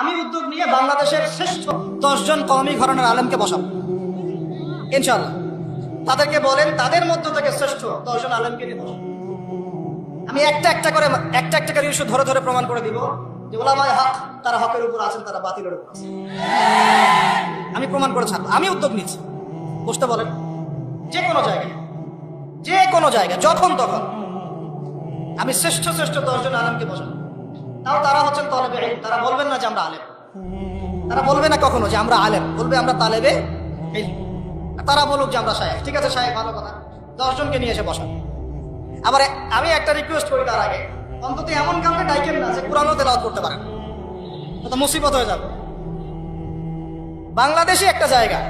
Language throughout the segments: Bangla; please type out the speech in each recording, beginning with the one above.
আমি উদ্যোগ নিয়ে বাংলাদেশের শ্রেষ্ঠ দশজন কওমি ঘরানার আলেমকে বসাবো। ইনশাল্লাহ তাদেরকে বলেন, তাদের মধ্য থেকে শ্রেষ্ঠ দশজন আলেমকে নিয়ে আমি একটা একটা করে, একটা একটা করে ইস্যু ধরে ধরে প্রমাণ করে দিব যে ওলামায় হক তারা হকের উপর আছেন, তারা বাতিলের উপর আছেন। আমি প্রমাণ করে ছাড়বো। আমি উদ্যোগ নিচ্ছি বুঝতে বলেন যে কোনো জায়গায়। যে কোনো জায়গায়, যখন তখন। আমি শ্রেষ্ঠ শ্রেষ্ঠ দশজন আলেমকে বসাবো। তাও তারা হচ্ছেন তলেবে তারা বলবেন না যে আমরা আলেম। তারা বলবে না কখনো যে আমরা আলেম। বলবে আমরা তালেবে তারা বলুক যে আমরা সাহেব ঠিক আছে সাহেব ভালো কথা। দশজনকে নিয়ে এসে বসান। আবার আমি একটা রিকোয়েস্ট করি তার আগে। অন্তত এমন কাউকে ডাইকেন না যে কোরআনও তেলাওয়াত করতে পারেন তো মুসিবত হয়ে যাবে। বাংলাদেশে একটা জায়গা।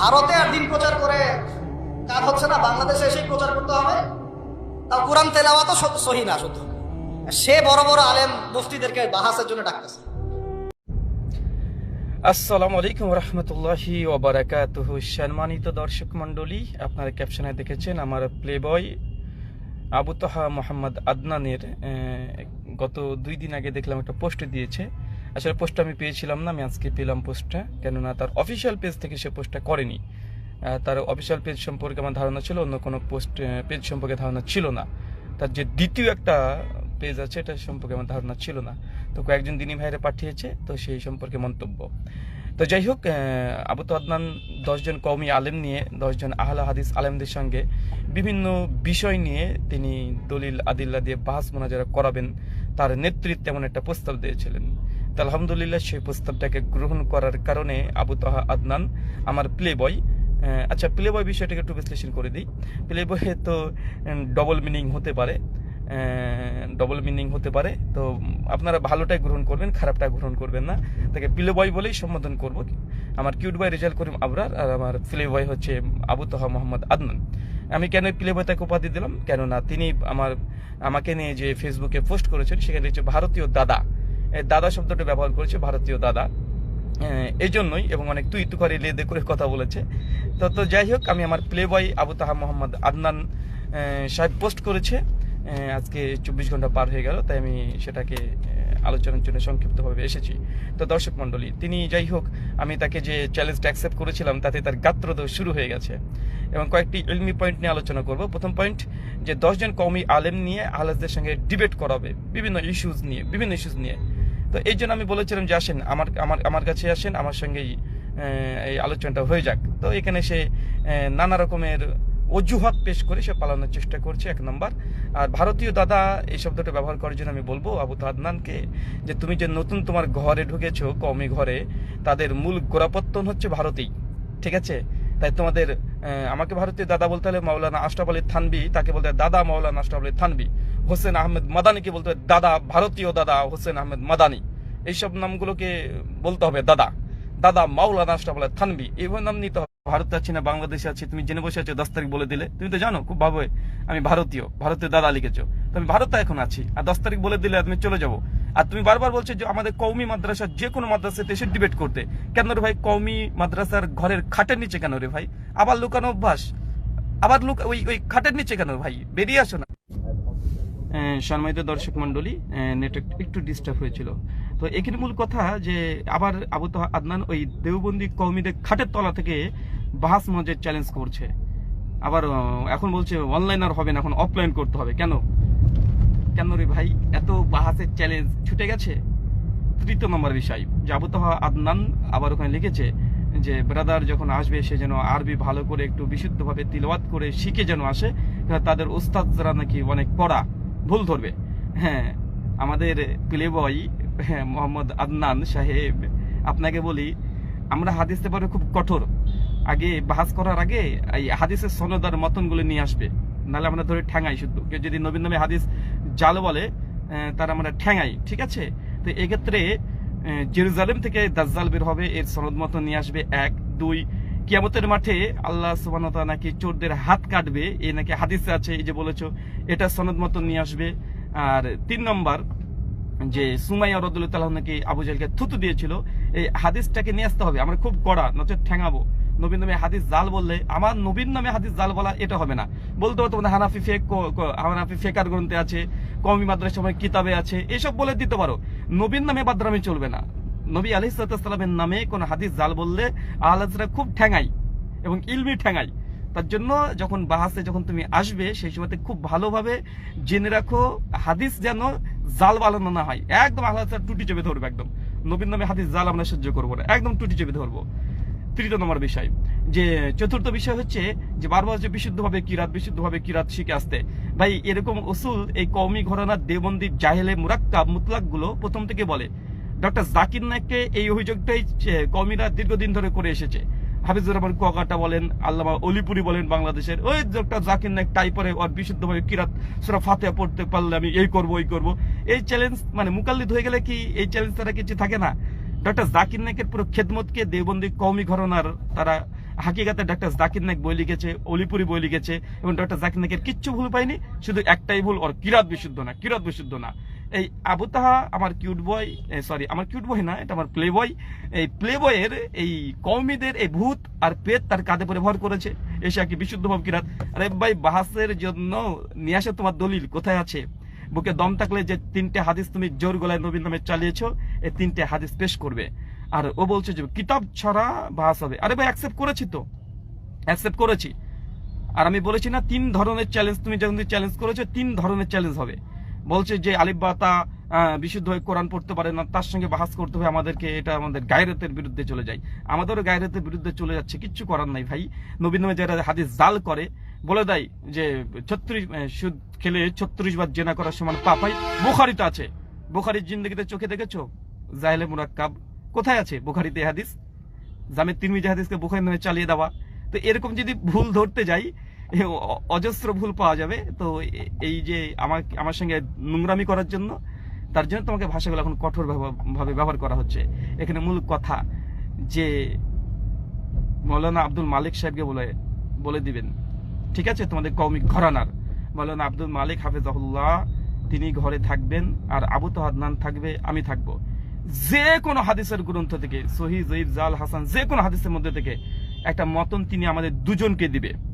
ভারতে আর দিন প্রচার করে কাজ হচ্ছে না। বাংলাদেশে এসেই প্রচার করতে হবে। তাও কোরআন তেলাওয়া তো সহি না শুধু। সে বড় বড় আলেম মুফতিদেরকে বাহাসের জন্য ডাকতেছে। আসসালামু আলাইকুম রহমতুল্লাহি ওবরাকাতুহ সম্মানিত দর্শক মণ্ডলী, আপনারা ক্যাপশনে দেখেছেন আমার প্লে বয় আবু তাহা মোহাম্মদ আদনানের গত দুই দিন আগে দেখলাম একটা পোস্ট দিয়েছে। আসলে পোস্টটা আমি পেয়েছিলাম না, আমি আজকে পেলাম পোস্টটা, কেননা তার অফিসিয়াল পেজ থেকে সে পোস্টটা করেনি। তার অফিসিয়াল পেজ সম্পর্কে আমার ধারণা ছিল, অন্য কোনো পোস্ট পেজ সম্পর্কে ধারণা ছিল না। তার যে দ্বিতীয় একটা পেজ আছে, এটা সম্পর্কে আমার ধারণা ছিল না। তো কয়েকজন দিনী ভাইরে পাঠিয়েছে, তো সেই সম্পর্কে মন্তব্য। তো যাই হোক আবু তো আদনান দশজন কওমি আলেম নিয়ে, দশজন আহলা হাদিস আলেমদের সঙ্গে বিভিন্ন বিষয় নিয়ে তিনি দলিল, আদিল্লা দিয়ে বাহাস মোনাজারা করাবেন। তার নেতৃত্বে এমন একটা প্রস্তাব দিয়েছিলেন। তো আলহামদুলিল্লাহ সেই প্রস্তাবটাকে গ্রহণ করার কারণে আবু তাহা আদনান আমার প্লে বয় আচ্ছা প্লে বয় বিষয়টাকে একটু বিশ্লেষণ করে দিই। প্লে বয়ে তো ডবল মিনিং হতে পারে। ডবল মিনিং হতে পারে। তো আপনারা ভালোটাই গ্রহণ করবেন, খারাপটা গ্রহণ করবেন না। তাকে প্লে বয় বলেই সম্বোধন করব। আমার কিউট বয় রেজাল্ট করিম আবরার আর আমার প্লে বয় হচ্ছে আবু তাহা মোহাম্মদ আদনান। আমি কেন প্লে বয় তাকে উপাধি দিলাম? কেননা তিনি আমার, আমাকে নিয়ে যে ফেসবুকে পোস্ট করেছেন, সেখানে হচ্ছে ভারতীয় দাদা। দাদা শব্দটা ব্যবহার করেছে ভারতীয় দাদা। এই জন্যই এবং অনেক তুই তু করে লেদে করে কথা বলেছে। তো তো যাই হোক, আমি আমার প্লে বয় আবু তাহা মোহাম্মদ আদনান সাহেব পোস্ট করেছে। আজকে চব্বিশ ঘণ্টা পার হয়ে গেল, তাই আমি সেটাকে আলোচনার জন্য সংক্ষিপ্তভাবে এসেছি। তো দর্শক মণ্ডলী, তিনি যাই হোক, আমি তাকে যে চ্যালেঞ্জটা অ্যাকসেপ্ট করেছিলাম, তাতে তার গাত্রদোষ শুরু হয়ে গেছে। এবং কয়েকটি ইলমি পয়েন্ট নিয়ে আলোচনা করব। প্রথম পয়েন্ট যে দশজন কওমি আলেম নিয়ে আহলাজদের সঙ্গে ডিবেট করাবে, বিভিন্ন ইস্যুজ নিয়ে, বিভিন্ন ইস্যুজ নিয়ে। তো এই জন্য আমি বলেছিলাম যে, আসেন, আমার আমার আমার কাছে আসেন, আমার সঙ্গেই এই আলোচনাটা হয়ে যাক। তো এখানে সে নানা রকমের অজুহাত পেশ করে সে পালানোর চেষ্টা করছে, এক নম্বর। আর ভারতীয় দাদা এই শব্দটা ব্যবহার করার জন্য আমি বলব, আবু তাদনানকে, যে তুমি যে নতুন তোমার ঘরে ঢুকেছো কমই ঘরে, তাদের মূল গোড়াপত্তন হচ্ছে ভারতেই, ঠিক আছে? তাই তোমাদের আমাকে ভারতীয় দাদা বলতে হলে মাওলানা আশরাফ আলী থানবি, তাকে বলতে দাদা মাওলানা আশরাফ আলী থানবি, হোসেন আহমেদ মাদানিকে বলতে হয় দাদা, ভারতীয় দাদা হোসেন আহমেদ মাদানি। এইসব নামগুলোকে বলতে হবে, দাদা। দাদা মাওলানা আলী থানবি এইভাবে নাম নিতে হবে। ভারতে আছি না, বাংলাদেশে আছি, তুমি জেনে বসে আছো, দশ তারিখ বলে দিলে। তুমি তো জানো, খুব ভাবে, আমি ভারতীয় ভারতীয় দাদা লিখেছো। তো আমি ভারতে এখন আছি, আর দশ তারিখ বলে দিলে তুমি চলে যাব। আর তুমি বারবার বলছো যে আমাদের কৌমি মাদ্রাসা, যে কোনো মাদ্রাসাতে এসে ডিবেট করতে। কেন রে ভাই কৌমি মাদ্রাসার ঘরের খাটের নিচে কেন রে ভাই? আবার লুকানো অভ্যাস? আবার লুক, ওই ওই খাটের নিচে কেন ভাই? বেরিয়ে আসো না। সম্মানিত দর্শক মন্ডলী নেটওয়ার্ক একটু ডিস্টার্ব হয়েছিল। তো এখানে মূল কথা যে আবার আবু আদনান ওই দেওবন্দি কৌমিদের খাটের তলা থেকে বাহাস মজের চ্যালেঞ্জ করছে। আবার এখন বলছে অনলাইন আর হবে না, এখন অফলাইন করতে হবে। কেন? কেন রে ভাই? এত বাহাসের চ্যালেঞ্জ ছুটে গেছে? তৃতীয় নম্বর বিষয়, যে আবু তাহা আদনান আবার ওখানে লিখেছে যে ব্রাদার যখন আসবে, সে যেন আরবি ভালো করে একটু বিশুদ্ধভাবে তিলওয়াত করে শিখে যেন আসে তাদের ওস্তাদরা নাকি অনেক পড়া ভুল ধরবে। হ্যাঁ আমাদের প্লে বয় মোহাম্মদ আদনান সাহেব। আপনাকে বলি, আমরা হাদিসতে পারে খুব কঠোর। আগে বাহাস করার আগে এই হাদিসের সনদার মতনগুলো নিয়ে আসবে। নাহলে আমরা ধরে ঠ্যাঙাই শুধু। কেউ যদি নবীন নামে হাদিস জাল বলে তার আমরা ঠ্যাঙাই, ঠিক আছে? তো এক্ষেত্রে জেরুজালেম থেকে দাজ্জাল বের হবে, এর সনদ মতো নিয়ে আসবে এক, দুই, কিয়ামতের মাঠে আল্লাহ সুবান নাকি চোরদের হাত কাটবে, এ নাকি হাদিসে আছে, এই যে বলেছ, এটা সনদ মতো নিয়ে আসবে। আর তিন নম্বর যে সুমাইয়া রদুল্লাহ নাকি আবু জালকে থুতু দিয়েছিল, এই হাদিসটাকে নিয়ে আসতে হবে। আমরা খুব কড়া, নচেত ঠেঙাবো। নবীন নামে হাদিস জাল বললে, আমার নবীন নামে হাদিস জাল বলা এটা হবে না। বলতে তোমাদের হানাফি ফেক হানাফি ফেকার গ্রন্থে আছে কমি মাদ্রাসা সময় কিতাবে আছে, এসব বলে দিতে পারো। নবীন নামে বাদরামি চলবে না। নবী আলহিসাল্লামের নামে কোন হাদিস জাল বললে আহলাদরা খুব ঠ্যাঙাই এবং ইলমি ঠ্যাঙাই তার জন্য যখন বাহাসে যখন তুমি আসবে, সেই সময়তে খুব ভালোভাবে জেনে রাখো, হাদিস যেন জাল বানানো না হয় একদম আহলাদরা টুটি চেপে ধরবে একদম। নবীন নামে হাদিস জাল আমরা সহ্য করব না। একদম টুটি চেপে ধরবো। তৃতীয় নম্বর বিষয়, যে চতুর্থ বিষয় হচ্ছে যে বারবার যে বিশুদ্ধভাবে কিরাত বিশুদ্ধভাবে কিরাত শিখে আসতে। ভাই, এরকম উসুল এই কওমি ঘরানার দেবন্দি জাহেলে মুরাক্কাব মুতলাকগুলো প্রথম থেকে বলে। ডক্টর জাকির নায়ককে এই অভিযোগটাই কওমিরা দীর্ঘদিন ধরে করে এসেছে। হাফিজুর রহমান কুয়াকাটা বলেন, আল্লামা অলিপুরি বলেন বাংলাদেশের। ওই ডক্টর জাকির নায়ক টাই পরে ওর বিশুদ্ধভাবে কিরাত, সুরা ফাতেহা পড়তে পারলে আমি এই করব, ওই করব। এই চ্যালেঞ্জ মানে মুকাল্লিদ হয়ে গেলে কি এই চ্যালেঞ্জ তারা কিছু থাকে না? ডক্টর জাকির নায়কের পুরো খেদমতকে দেবন্দি কৌমি ঘরনার তারা হাকিকাতে ডক্টর জাকির নায়ক বই লিখেছে, অলিপুরি বই লিখেছে, এবং ডক্টর জাকির নায়কের কিচ্ছু ভুল পাইনি শুধু একটাই ভুল, ওর কিরাত বিশুদ্ধ না, কিরাত বিশুদ্ধ না। এই আবু তাহা আমার কিউট বয় সরি আমার কিউট বয় না, এটা আমার প্লে বয় এই প্লে বয়ের এই কৌমিদের এই ভূত আর পেট তার কাঁধে পরে ভর করেছে। আর কি বিশুদ্ধ ভাব কিরাত। আরে ভাই, বাহাসের জন্য নিয়ে আসে তোমার দলিল, কোথায় আছে? বুকে দম থাকলে যে তিনটে হাদিস তুমি জোর গলায় নবীন নামে চালিয়েছো এই তিনটে হাদিস পেশ করবে। আর ও বলছে যে, কিতাব ছড়া বাহাস হবে। আরে ভাই অ্যাকসেপ্ট করেছি তো। অ্যাকসেপ্ট করেছি। আর আমি বলেছি না, তিন ধরনের চ্যালেঞ্জ তুমি যখন চ্যালেঞ্জ করেছ, তিন ধরনের চ্যালেঞ্জ হবে। বলছে যে আলিফ বা তা বিশুদ্ধ হয়ে কোরআন পড়তে পারে না, তার সঙ্গে বাহাস করতে হবে, আমাদেরকে এটা আমাদের গায়রতের বিরুদ্ধে চলে যায়। আমাদেরও গায়রতের বিরুদ্ধে চলে যাচ্ছে, কিচ্ছু করার নাই ভাই। নবীন যারা হাদিস জাল করে, বলে দেয় যে ছত্রিশ সুদ খেলে ছত্রিশ বার জেনা করার সমান পাপাই বুখারিতে আছে। বুখারির জিন্দগিতে চোখে দেখেছ? জাহেলে মুরাক্কাব। কোথায় আছে বুখারিতে হাদিস? জামে তিরমিজি হাদিসকে বুখারি নামে চালিয়ে দেওয়া। তো এরকম যদি ভুল ধরতে যাই অজস্র ভুল পাওয়া যাবে। তো এই যে আমার আমার সঙ্গে নোংরামি করার জন্য, তার জন্য তোমাকে ভাষাগুলো এখন কঠোর ভাবে- ব্যবহার করা হচ্ছে। এখানে মূল কথা যে মৌলানা আব্দুল মালিক সাহেবকে বলে বলে দিবেন। ঠিক আছে? তোমাদের কৌমিক ঘরানার। মৌলানা আব্দুল মালিক হাফেজাহুল্লাহ, তিনি ঘরে থাকবেন আর আবু তাহাদনান থাকবে, আমি থাকব। যে কোনো হাদিসের গ্রন্থ থেকে সহি জয়ীদ জাল হাসান, যে কোনো হাদিসের মধ্যে থেকে একটা মতন তিনি আমাদের দুজনকে দিবে।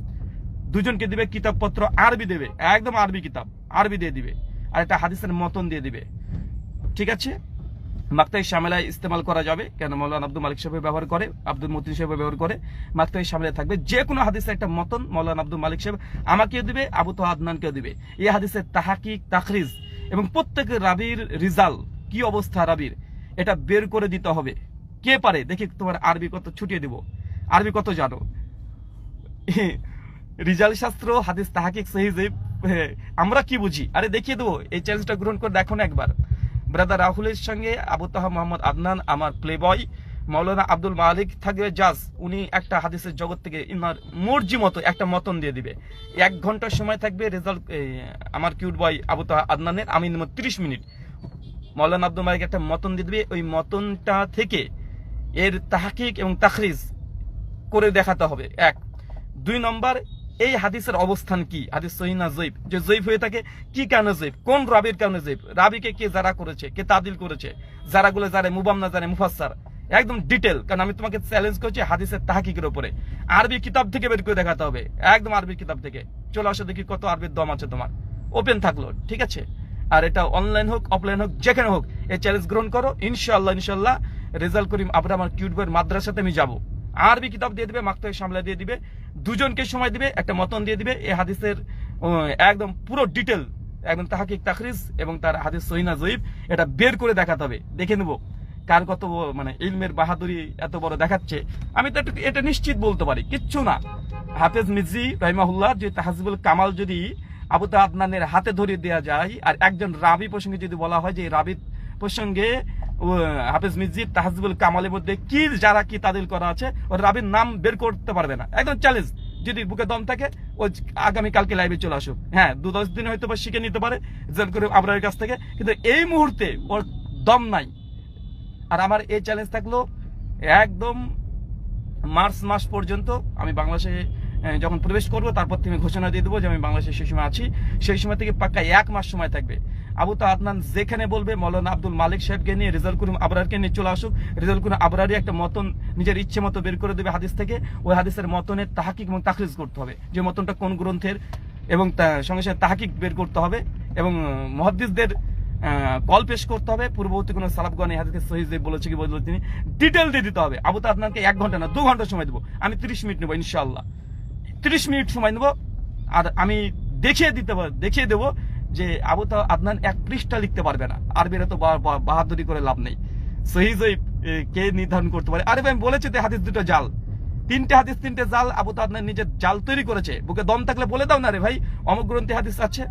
দুজনকে দিবে কিতাবপত্র, আরবি দেবে, একদম আরবি কিতাব, আরবি দিয়ে দিবে, আর একটা হাদিসের মতন দিয়ে দিবে। ঠিক আছে? মাক্তাই শামেলায় ইস্তেমাল করা যাবে, কেন মৌলানা আব্দুল মালিক সাহেব ব্যবহার করে, আব্দুল মতিন সাহেব ব্যবহার করে, মাক্তাই শামেলায় থাকবে। যে কোনো হাদিসের একটা মতন মৌলানা আব্দুল মালিক সাহেব আমাকেও দিবে, আবু তো আদনানকেও দিবে। এই হাদিসের তাহাকিক, তাখরিজ এবং প্রত্যেক রাবির রিজাল, কি অবস্থা রাবির? এটা বের করে দিতে হবে। কে পারে? দেখি তোমার আরবি কত ছুটিয়ে দিব। আরবি কত জানো? রিজাল শাস্ত্র, হাদিস তাহাকিক সহিজেব আমরা কি বুঝি? আরে দেখিয়ে দেবো, এই চ্যালেঞ্জটা গ্রহণ করে দেখো না একবার। ব্রাদার রাহুলের সঙ্গে আবু তাহা মোহাম্মদ আদনান, আমার প্লে বয় মৌলানা আব্দুল মালিক থাকবে জাজ। উনি একটা হাদিসের জগৎ থেকে ইনার মর্জি মতো একটা মতন দিয়ে দিবে। এক ঘণ্টার সময় থাকবে রেজাল্ট আমার কিউট বয় আবু তাহা আদনানের, আমি নেব তিরিশ মিনিট। মৌলানা আব্দুল মালিক একটা মতন দিয়ে দিবে, ওই মতনটা থেকে এর তাহাকিক এবং তাখরিজ করে দেখাতে হবে। এক। দুই নম্বর এই হাদিসের অবস্থান কি? হাদিস সহিনা জৈব যে জৈব হয়ে থাকে, কি কেন জৈব কোন রাবির কারণে জৈব রাবিকে কে যারা করেছে? কে তাদিল করেছে? যারা গুলো যারা মুবাম না জানে মুফাসার একদম ডিটেল কারণ আমি তোমাকে চ্যালেঞ্জ করছি হাদিসের তাহাকিকের উপরে। আরবি কিতাব থেকে বের করে দেখাতে হবে। একদম আরবি কিতাব থেকে। চলে আসো দেখি কত আরবির দম আছে তোমার। ওপেন থাকল, ঠিক আছে? আর এটা অনলাইন হোক অফলাইন হোক, যেখানে হোক, এই চ্যালেঞ্জ গ্রহণ করো। ইনশাল্লাহ ইনশাল্লাহ রেজাল্ট করিম আবার আমার কিউট মাদ্রাসাতে আমি যাব। আরবি কিতাব দিয়ে দিবে, মাক্তায় সামলা দিয়ে দিবে, দুজনকে সময় দিবে, একটা মতন দিয়ে দিবে। এই হাদিসের একদম পুরো ডিটেল, একদম তাহাকিক তাখরিজ এবং তার হাদিস সহিনা জয়ীব এটা বের করে দেখাতে হবে। দেখে নেব কার কত মানে ইলমের বাহাদুরি এত বড় দেখাচ্ছে। আমি তো একটু- এটা নিশ্চিত বলতে পারি, কিচ্ছু না। হাফেজ মির্জি রহিমাহুল্লাহ, যে তাহাজিবুল কামাল যদি আবু আদনানের হাতে ধরিয়ে দেওয়া যায়, আর একজন রাবি প্রসঙ্গে যদি বলা হয় যে রাবি প্রসঙ্গে হাফেজ মির্জি তাহাজিবুল কামালের মধ্যে কি যারা কি তাদিল করা আছে ও রাবির নাম বের করতে পারবে না। একদম চ্যালেঞ্জ যদি বুকে দম থাকে, ও আগামী কালকে লাইভে চলে আসুক। হ্যাঁ দু দশ দিন হয়তো বা শিখে নিতে পারে জেন করে আবরারের কাছ থেকে, কিন্তু এই মুহূর্তে ওর দম নাই। আর আমার এই চ্যালেঞ্জ থাকল, একদম মার্চ মাস পর্যন্ত আমি বাংলাদেশে যখন প্রবেশ করব, তারপর থেকে ঘোষণা দিয়ে দেবো যে আমি বাংলাদেশে সেই সময় আছি। সেই সময় থেকে পাক্কা এক মাস সময় থাকবে। আবু তো আদনান যেখানে বলবে, মৌলানা আব্দুল মালিক সাহেবকে নিয়ে রেজাল করুন আবরারকে নিয়ে চলে আসুক। রেজাল করুন আবরারি একটা মতন, নিজের ইচ্ছে মতো বের করে দেবে হাদিস থেকে। ওই হাদিসের মতনের তাহাকিক এবং তাখরিজ করতে হবে। যে মতনটা কোন গ্রন্থের এবং সঙ্গে সঙ্গে তাহাকিক বের করতে হবে এবং মহাদ্দিসদের কল পেশ করতে হবে। পূর্ববর্তী কোনো সালাবগণ এই হাদিসকে সহিজ বলেছে কি বলল তিনি ডিটেল দিয়ে দিতে হবে। আবু তো আপনাকে এক ঘণ্টা না, দু ঘণ্টা সময় দেবো। আমি তিরিশ মিনিট নেব ইনশাল্লাহ 30 মিনিট সময় নেব। আর আমি দেখিয়ে দিতে দেখিয়ে দেব যে আবু তো আদনান এক পৃষ্ঠা লিখতে পারবে না। আরবিরা তো বাহাদুরি করে লাভ নেই। সহি কে নির্ধারণ করতে পারে? আরে ভাই, আমি বলেছি তো হাদিস দুটো জাল। তিনটে হাদিস, তিনটে জাল আবু তো আদনান নিজের জাল তৈরি করেছে। বুকে দম থাকলে বলে দাও না রে ভাই অমগ্রন্থী হাদিস আছে।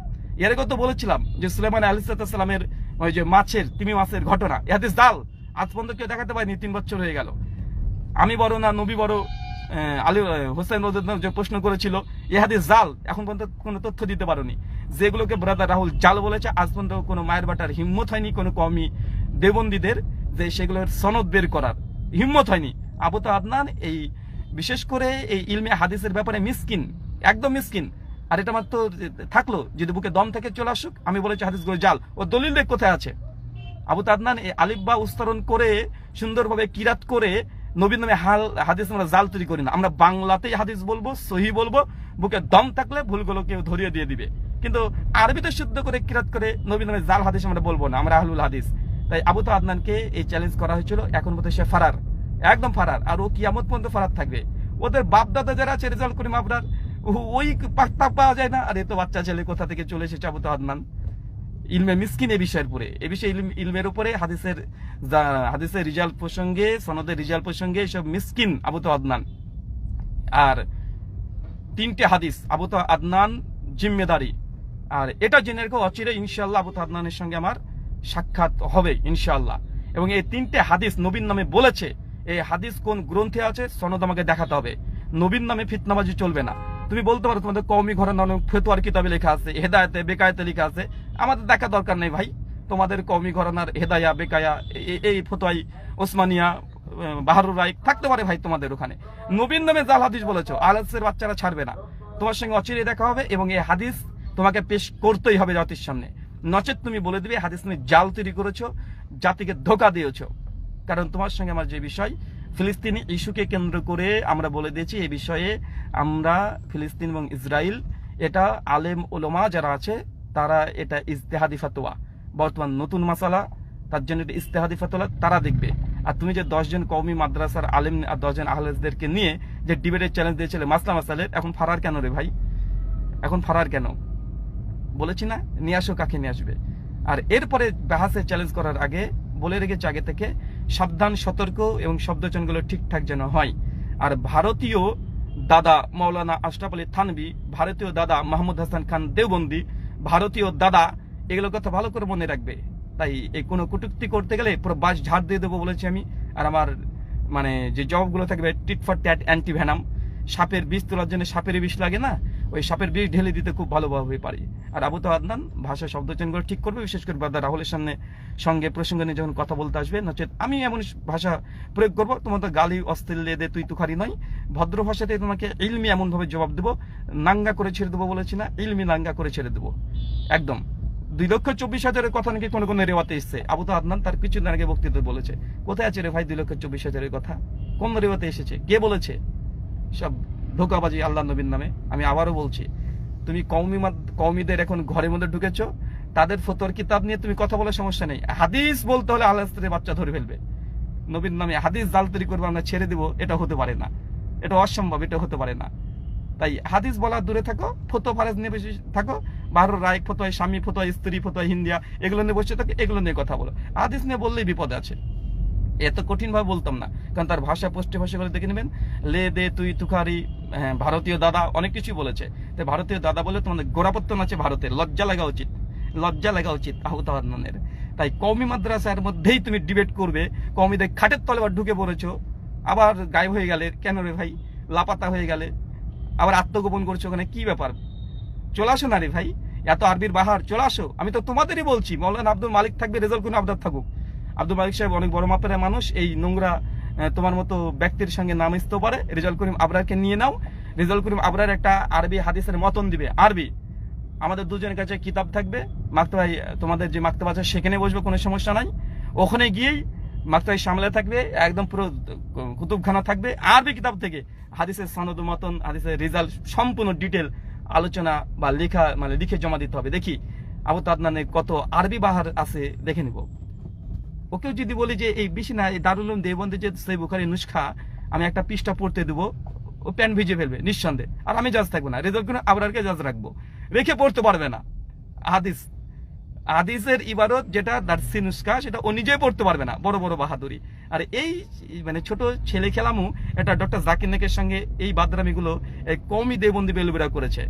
এর আগে তো বলেছিলাম যে সুলেমান আলিসালামের ওই যে মাছের, তিমি মাছের ঘটনা। এ হাদিস জাল। আজ পর্যন্ত কেউ দেখাতে পারিনি, তিন বছর হয়ে গেল। আমি বড় না, নবী বড় আলী হোসেন রোজান যে প্রশ্ন করেছিল এ হাদিস জাল এখন পর্যন্ত কোনো তথ্য দিতে পারোনি। যেগুলোকে ব্রাদার রাহুল জাল বলেছে, আজ পর্যন্ত কোনো মায়ের বাটার হিম্মত হয়নি, কোনো কমি দেবন্দীদের যে সেগুলোর সনদ বের করার। হিম্মত হয়নি। আবু তো আদনান এই বিশেষ করে এই ইলমে হাদিসের ব্যাপারে মিসকিন, একদম মিসকিন। আর এটা মাত্র থাকল, যদি বুকে দম থেকে চলে আসুক, আমি বলেছি হাদিসগুলো জাল। ও দলিল কোথায় আছে? আবু তাদনান এই আলিফবা উচ্চারণ করে সুন্দরভাবে কিরাত করে নবীন নামে হাল, হাদিস আমরা জাল তৈরি করি না। আমরা বাংলাতেই হাদিস বলব, সহি বলব, বুকে দম থাকলে ভুলগুলো কেউ ধরিয়ে দিয়ে দিবে। কিন্তু আরবিতে শুদ্ধ করে, কিরাত করে নবীন নামে জাল হাদিস আমরা বলব না, আমরা আহলুল হাদিস। তাই আবু তো আদনানকে এই চ্যালেঞ্জ করা হয়েছিল, এখন বোধহয় সে ফারার, একদম ফারার। আর ও কিয়ামত পর্যন্ত ফারার থাকবে। ওদের বাপ দাদা যারা আছে রেজাল্ট করিম আবরার, ও- ওই পাত্তা পাওয়া যায় না। আর এ তো বাচ্চা ছেলে কোথা থেকে চলে এসেছে আবু তো আদনান? ইলমে মিসকিন এ বিষয়ের উপরে, এ বিষয়ে ইলমের উপরে হাদিসের হাদিসের রিজাল্ট প্রসঙ্গে, সনদের রিজাল্ট প্রসঙ্গে সব মিসকিন আবু তো আদনান। আর তিনটে হাদিস, আবু তো আদনান জিম্মেদারি। আর এটা জেনে রেখো, অচিরে ইনশাল্লাহ আবু তো আদনানের সঙ্গে আমার সাক্ষাৎ হবে ইনশাল্লাহ এবং এই তিনটে হাদিস নবীন নামে বলেছে, এই হাদিস কোন গ্রন্থে আছে, সনদ আমাকে দেখাতে হবে। নবীন নামে ফিতনাবাজি চলবে না। তুমি বলতে পারো তোমাদের কৌমি ঘরের অনেক ফেতুয়ার কিতাবে লেখা আছে, হেদায়তে, বেকায়তে লেখা আছে আমাদের দেখা দরকার নেই ভাই। তোমাদের কমি ঘরানার হেদায়া, বেকায়া এই ফতোয়াই ওসমানিয়া বাহারুর রায় থাকতে পারে ভাই তোমাদের ওখানে। নবীন নামে জাল হাদিস বলেছ, আলাসের বাচ্চারা ছাড়বে না। তোমার সঙ্গে অচিরে দেখা হবে এবং এই হাদিস তোমাকে পেশ করতেই হবে জাতির সামনে। নচেত তুমি বলে দিবে, হাদিস তুমি জাল তৈরি করেছ, জাতিকে ধোকা দিয়েছ। কারণ তোমার সঙ্গে আমার যে বিষয়, ফিলিস্তিনি ইস্যুকে কেন্দ্র করে আমরা বলে দিয়েছি এই বিষয়ে আমরা ফিলিস্তিন এবং ইসরায়েল এটা আলেম ওলমা যারা আছে তারা এটা ইজতেহাদি ফাতোয়া। বর্তমান নতুন মাসালা, তার জন্য এটা ইজতেহাদি ফাতোয়া, তারা দেখবে। আর তুমি যে দশজন কওমি মাদ্রাসার আলেম আর দশজন আহলেসদেরকে নিয়ে যে ডিবেটের চ্যালেঞ্জ দিয়েছিলে, মাসলা মাসালের এখন ফারার কেন রে ভাই? এখন ফারার কেন? বলেছি না? নিয়ে আসো, কাকে নিয়ে আসবে? আর এরপরে বাহাসে চ্যালেঞ্জ করার আগে, বলে রেখেছে আগে থেকে, সাবধান, সতর্ক এবং শব্দচনগুলো ঠিকঠাক যেন হয়। আর ভারতীয় দাদা মৌলানা আশরাফ আলী থানবি ভারতীয় দাদা মাহমুদ হাসান খান দেওবন্দি ভারতীয় দাদা এগুলো কথা ভালো করে মনে রাখবে। তাই এই কোনো কটুক্তি করতে গেলে পুরো বাস ঝাড় দিয়ে দেবো বলেছি আমি। আর আমার মানে যে জবগুলো থাকবে tit for tat anti venom সাপের বিষ তোলার জন্য সাপের বিষ লাগে না? ওই সাপের বিষ ঢেলে দিতে খুব ভালোভাবে পারি। আর আবু তো আদনান ভাষা শব্দচয়নগুলো ঠিক করবে, বিশেষ করে ব্রাদার রাহুলের সামনে সঙ্গে প্রসঙ্গ নিয়ে যখন কথা বলতে আসবে, নচেত আমি এমন ভাষা প্রয়োগ করব তো গালি অস্থির দে তুই তুখারি নয়, ভদ্র ভাষাতে তোমাকে ইলমি এমনভাবে জবাব দেবো, নাঙ্গা করে ছেড়ে দেবো বলেছি না, ইলমি নাঙ্গা করে ছেড়ে দেবো। একদম। দুই লক্ষ চব্বিশ হাজারের কথা নাকি কোনো কোনো রেওয়াতে এসছে। আবু তো আদনান তার কিছুদিন আগে বক্তৃতা বলেছে। কোথায় আছে রে ভাই দুই লক্ষ চব্বিশ হাজারের কথা? কোন রেওয়াতে এসেছে? কে বলেছে? সব ধোকাবাজি আল্লাহ নবীর নামে। আমি আবারও বলছি, তুমি কৌমি মাদ- কৌমিদের এখন ঘরের মধ্যে ঢুকেছো, তাদের ফতোয়ার কিতাব নিয়ে তুমি কথা বলার সমস্যা নেই। হাদিস বলতে হলে আল্লাহ বাচ্চা ধরে ফেলবে। নবীর নামে হাদিস জাল তৈরি করব, আমরা ছেড়ে দিব, এটা হতে পারে না। এটা অসম্ভব, এটা হতে পারে না। তাই হাদিস বলা দূরে থাকো ফতো ফারেজ নিয়ে বেশি থাকো। বাহারুর রায় ফতোয় স্বামী ফতোয় স্ত্রী ফতোয় হিন্দিয়া, এগুলো নিয়ে বসে থাকো, এগুলো নিয়ে কথা বলো। হাদিস নিয়ে বললেই বিপদ আছে। এত কঠিন ভাবে বলতাম না। কারণ তার ভাষা পোস্টে ভাষা করে দেখে নেবেন। লে দে তুই তুখারি হ্যাঁ, ভারতীয় দাদা অনেক কিছুই বলেছে। তাই ভারতীয় দাদা বলে তোমাদের গোড়াপত্তন আছে ভারতের। লজ্জা লাগা উচিত। লজ্জা লাগা উচিত আহত তাই কৌমি মাদ্রাসার মধ্যেই তুমি ডিবেট করবে। কৌমিদের খাটের তলে আবার ঢুকে পড়েছো। আবার গায়েব হয়ে গেলে কেন রে ভাই? লাপাতা হয়ে গেলে। আবার আত্মগোপন করছ ওখানে কি ব্যাপার? চলে আসো না রে ভাই। এত আরবির বাহার চলে আসো। আমি তো তোমাদেরই বলছি। মৌলানা আব্দুল মালিক থাকবে রেজাল্ট কোনো আবদার থাকুক। আব্দুল মালিক সাহেব অনেক বড় মাপের মানুষ। এই নোংরা তোমার মতো ব্যক্তির সঙ্গে নাম আসতে পারে রেজাল্ট করিম আবরারকে নিয়ে নাও। রেজাল্ট করিম আবরার একটা আরবি হাদিসের মতন দিবে। আরবি। আমাদের দুজনের কাছে কিতাব থাকবে। মাকতাবাই তোমাদের যে মাকতাব আছে সেখানে বসবে, কোনো সমস্যা নাই। ওখানে গিয়েই মাকতাবাই সামলে থাকবে, একদম পুরো কুতুবখানা থাকবে। আরবি কিতাব থেকে হাদিসের সনদ মতন, হাদিসের রেজাল্ট সম্পূর্ণ ডিটেল আলোচনা বা লেখা মানে লিখে জমা দিতে হবে। দেখি, আবু তাদনানে কত আরবি বাহার আছে, দেখে নিব। ওকেও যদি বলি যে, এই বেশি না, এই দারুল উলুম দেবন্দের যে সেই বুখারি নুসখা, আমি একটা পৃষ্ঠা পড়তে দেবো, ও প্যান ভিজে ফেলবে, নিঃসন্দেহে। আর আমি জাজ থাকব না রেজাল্ট করে আবরারকে জাজ রাখব। রেখে পড়তে পারবে না। হাদিস। হাদিসের ইবারত যেটা, দার্সি নুসখা, সেটা ও নিজেই পড়তে পারবে না, বড় বড় বাহাদুরি। আর এই মানে ছোট ছেলে খেলামু, এটা ডক্টর জাকির নাকের সঙ্গে এই বাদরামিগুলো কমই দেবন্দি বেলুবেরা করেছে।